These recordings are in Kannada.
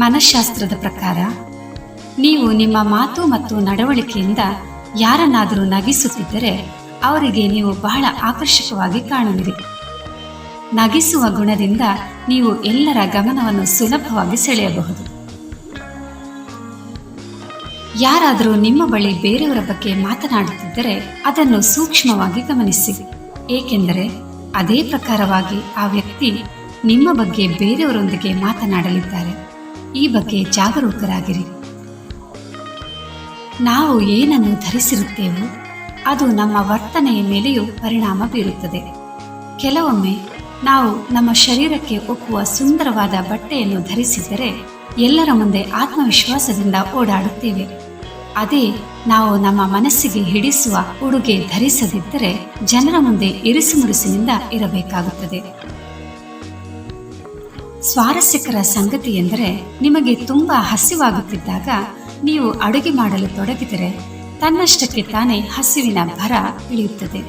ಮನಃಶಾಸ್ತ್ರದ ಪ್ರಕಾರ, ನೀವು ನಿಮ್ಮ ಮಾತು ಮತ್ತು ನಡವಳಿಕೆಯಿಂದ ಯಾರನ್ನಾದರೂ ನಗಿಸುತ್ತಿದ್ದರೆ ಅವರಿಗೆ ನೀವು ಬಹಳ ಆಕರ್ಷಕವಾಗಿ ಕಾಣುವಿರಿ. ನಗಿಸುವ ಗುಣದಿಂದ ನೀವು ಎಲ್ಲರ ಗಮನವನ್ನು ಸುಲಭವಾಗಿ ಸೆಳೆಯಬಹುದು. ಯಾರಾದರೂ ನಿಮ್ಮ ಬಳಿ ಬೇರೆಯವರ ಬಗ್ಗೆ ಮಾತನಾಡುತ್ತಿದ್ದರೆ ಅದನ್ನು ಸೂಕ್ಷ್ಮವಾಗಿ ಗಮನಿಸಿ, ಏಕೆಂದರೆ ಅದೇ ಪ್ರಕಾರವಾಗಿ ಆ ವ್ಯಕ್ತಿ ನಿಮ್ಮ ಬಗ್ಗೆ ಬೇರೆಯವರೊಂದಿಗೆ ಮಾತನಾಡಲಿದ್ದಾರೆ. ಈ ಬಗ್ಗೆ ಜಾಗರೂಕರಾಗಿರಿ. ನಾವು ಏನನ್ನು ಧರಿಸಿರುತ್ತೇವೋ, ಅದು ನಮ್ಮ ವರ್ತನೆಯ ಮೇಲೆಯೂ ಪರಿಣಾಮ ಬೀರುತ್ತದೆ. ಕೆಲವೊಮ್ಮೆ ನಾವು ನಮ್ಮ ಶರೀರಕ್ಕೆ ಒಪ್ಪುವ ಸುಂದರವಾದ ಬಟ್ಟೆಯನ್ನು ಧರಿಸಿದ್ದರೆ, ಎಲ್ಲರ ಮುಂದೆ ಆತ್ಮವಿಶ್ವಾಸದಿಂದ ಓಡಾಡುತ್ತೇವೆ. ಅದೇ ನಾವು ನಮ್ಮ ಮನಸ್ಸಿಗೆ ಹಿಡಿಸುವ ಉಡುಗೆ ಧರಿಸದಿದ್ದರೆ, ಜನರ ಮುಂದೆ ಇರಿಸುಮುರುಸಿನಿಂದ ಇರಬೇಕಾಗುತ್ತದೆ. ಸ್ವಾರಸ್ಯಕರ ಸಂಗತಿ ಎಂದರೆ ನಿಮಗೆ ತುಂಬಾ ಹಸಿವಾಗುತ್ತಿದ್ದಾಗ ನೀವು ಅಡುಗೆ ಮಾಡಲು ತೊಡಗಿದರೆ ತನ್ನಷ್ಟಕ್ಕೆ ತಾನೇ ಹಸಿವಿನ ಭರ ಇಳಿಯುತ್ತದೆ.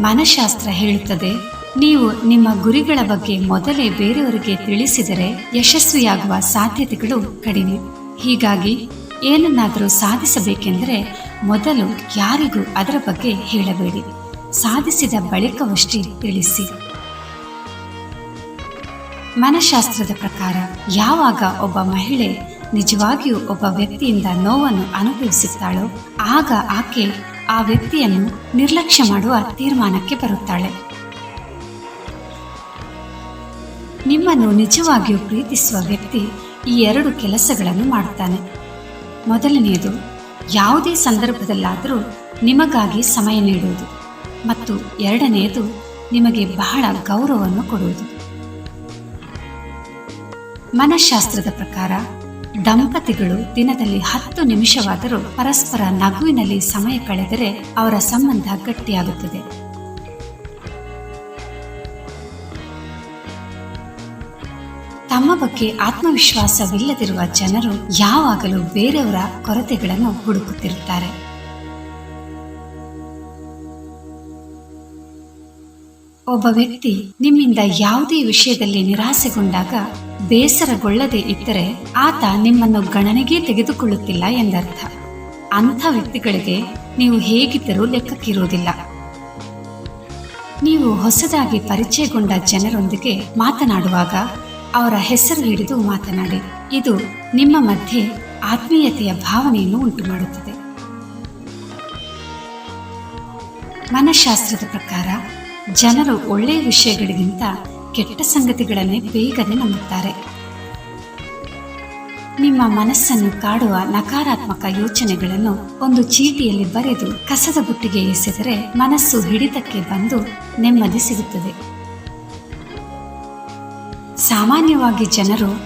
ಮನಃಶಾಸ್ತ್ರ ಹೇಳುತ್ತದೆ, ನೀವು ನಿಮ್ಮ ಗುರಿಗಳ ಬಗ್ಗೆ ಮೊದಲೇ ಬೇರೆಯವರಿಗೆ ತಿಳಿಸಿದರೆ ಯಶಸ್ವಿಯಾಗುವ ಸಾಧ್ಯತೆಗಳು ಕಡಿಮೆ. ಹೀಗಾಗಿ ಏನನ್ನಾದರೂ ಸಾಧಿಸಬೇಕೆಂದರೆ ಮೊದಲು ಯಾರಿಗೂ ಅದರ ಬಗ್ಗೆ ಹೇಳಬೇಡಿ. ಸಾಧಿಸಿದ ಬಳಿಕವಷ್ಟೇ ತಿಳಿಸಿ. ಮನಃಶಾಸ್ತ್ರದ ಪ್ರಕಾರ, ಯಾವಾಗ ಒಬ್ಬ ಮಹಿಳೆ ನಿಜವಾಗಿಯೂ ಒಬ್ಬ ವ್ಯಕ್ತಿಯಿಂದ ನೋವನ್ನು ಅನುಭವಿಸುತ್ತಾಳೋ, ಆಗ ಆಕೆ ಆ ವ್ಯಕ್ತಿಯನ್ನು ನಿರ್ಲಕ್ಷ್ಯ ಮಾಡುವ ತೀರ್ಮಾನಕ್ಕೆ ಬರುತ್ತಾಳೆ. ನಿಮ್ಮನ್ನು ನಿಜವಾಗಿಯೂ ಪ್ರೀತಿಸುವ ವ್ಯಕ್ತಿ ಈ ಎರಡು ಕೆಲಸಗಳನ್ನು ಮಾಡುತ್ತಾನೆ. ಮೊದಲನೆಯದು, ಯಾವುದೇ ಸಂದರ್ಭದಲ್ಲಾದರೂ ನಿಮಗಾಗಿ ಸಮಯ ನೀಡುವುದು. ಮತ್ತು ಎರಡನೆಯದು, ನಿಮಗೆ ಬಹಳ ಗೌರವವನ್ನು ಕೊಡುವುದು. ಮನಃಶಾಸ್ತ್ರದ ಪ್ರಕಾರ, ದಂಪತಿಗಳು ದಿನದಲ್ಲಿ ಹತ್ತು ನಿಮಿಷವಾದರೂ ಪರಸ್ಪರ ನಗುವಿನಲ್ಲಿ ಸಮಯ ಕಳೆದರೆ ಅವರ ಸಂಬಂಧ ಗಟ್ಟಿಯಾಗುತ್ತದೆ. ತಮ್ಮ ಬಗ್ಗೆ ಆತ್ಮವಿಶ್ವಾಸವಿಲ್ಲದಿರುವ ಜನರು ಯಾವಾಗಲೂ ಬೇರೆಯವರ ಕೊರತೆಗಳನ್ನು ಹುಡುಕುತ್ತಿರುತ್ತಾರೆ. ಒಬ್ಬ ವ್ಯಕ್ತಿ ನಿಮ್ಮಿಂದ ಯಾವುದೇ ವಿಷಯದಲ್ಲಿ ನಿರಾಸೆಗೊಂಡಾಗ ಬೇಸರಗೊಳ್ಳದೆ ಇದ್ದರೆ ಆತ ನಿಮ್ಮನ್ನು ಗಣನೆಗೆ ತೆಗೆದುಕೊಳ್ಳುತ್ತಿಲ್ಲ ಎಂದರ್ಥ. ಅಂಥ ವ್ಯಕ್ತಿಗಳಿಗೆ ನೀವು ಹೇಗಿದ್ದರೂ ಲೆಕ್ಕಕ್ಕಿರುವುದಿಲ್ಲ. ನೀವು ಹೊಸದಾಗಿ ಪರಿಚಯಗೊಂಡ ಜನರೊಂದಿಗೆ ಮಾತನಾಡುವಾಗ ಅವರ ಹೆಸರು ಹಿಡಿದು ಮಾತನಾಡಿ. ಇದು ನಿಮ್ಮ ಮಧ್ಯೆ ಆತ್ಮೀಯತೆಯ ಭಾವನೆಯನ್ನು ಉಂಟುಮಾಡುತ್ತದೆ. ಮನಃಶಾಸ್ತ್ರದ ಪ್ರಕಾರ ಜನರು ಒಳ್ಳೆಯ ವಿಷಯಗಳಿಗಿಂತ ಕೆಟ್ಟ ಸಂಗತಿಗಳನ್ನೇ ಬೇಗನೆ ನಂಬುತ್ತಾರೆ. ನಿಮ್ಮ ಮನಸ್ಸನ್ನು ಕಾಡುವ ನಕಾರಾತ್ಮಕ ಯೋಚನೆಗಳನ್ನು ಒಂದು ಚೀಟಿಯಲ್ಲಿ ಬರೆದು ಕಸದ ಬುಟ್ಟಿಗೆ ಎಸೆದರೆ ಮನಸ್ಸು ಹಿಡಿತಕ್ಕೆ ಬಂದು ನೆಮ್ಮದಿ ಸಿಗುತ್ತದೆ. ಸಾಮಾನ್ಯವಾಗಿ ಜನರು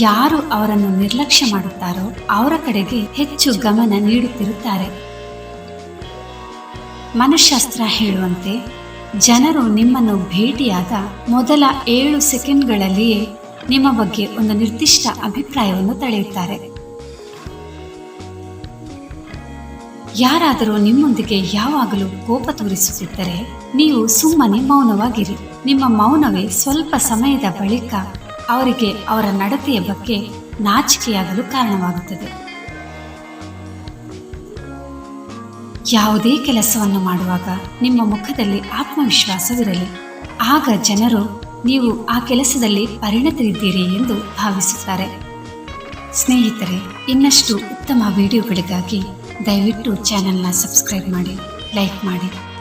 ಯಾರು ಅವರನ್ನು ನಿರ್ಲಕ್ಷ್ಯ ಮಾಡುತ್ತಾರೋ ಅವರ ಕಡೆಗೆ ಹೆಚ್ಚು ಗಮನ ನೀಡುತ್ತಿರುತ್ತಾರೆ. ಮನಃಶಾಸ್ತ್ರ ಹೇಳುವಂತೆ ಜನರು ನಿಮ್ಮನ್ನು ಭೇಟಿಯಾದ ಮೊದಲ ಏಳು ಸೆಕೆಂಡ್ಗಳಲ್ಲಿಯೇ ನಿಮ್ಮ ಬಗ್ಗೆ ಒಂದು ನಿರ್ದಿಷ್ಟ ಅಭಿಪ್ರಾಯವನ್ನು ತಳೆಯುತ್ತಾರೆ. ಯಾರಾದರೂ ನಿಮ್ಮೊಂದಿಗೆ ಯಾವಾಗಲೂ ಕೋಪ ತೋರಿಸುತ್ತಿದ್ದರೆ ನೀವು ಸುಮ್ಮನೆ ಮೌನವಾಗಿರಿ. ನಿಮ್ಮ ಮೌನವೇ ಸ್ವಲ್ಪ ಸಮಯದ ಬಳಿಕ ಅವರಿಗೆ ಅವರ ನಡತೆಯ ಬಗ್ಗೆ ನಾಚಿಕೆಯಾಗಲು ಕಾರಣವಾಗುತ್ತದೆ. ಯಾವುದೇ ಕೆಲಸವನ್ನು ಮಾಡುವಾಗ ನಿಮ್ಮ ಮುಖದಲ್ಲಿ ಆತ್ಮವಿಶ್ವಾಸವಿರಲಿ. ಆಗ ಜನರು ನೀವು ಆ ಕೆಲಸದಲ್ಲಿ ಪರಿಣತರಿದ್ದೀರಿ ಎಂದು ಭಾವಿಸುತ್ತಾರೆ. ಸ್ನೇಹಿತರೆ, ಇನ್ನಷ್ಟು ಉತ್ತಮ ವಿಡಿಯೋಗಳಿಗಾಗಿ ದಯವಿಟ್ಟು ಚಾನೆಲ್ನ ಸಬ್ಸ್ಕ್ರೈಬ್ ಮಾಡಿ, ಲೈಕ್ ಮಾಡಿ.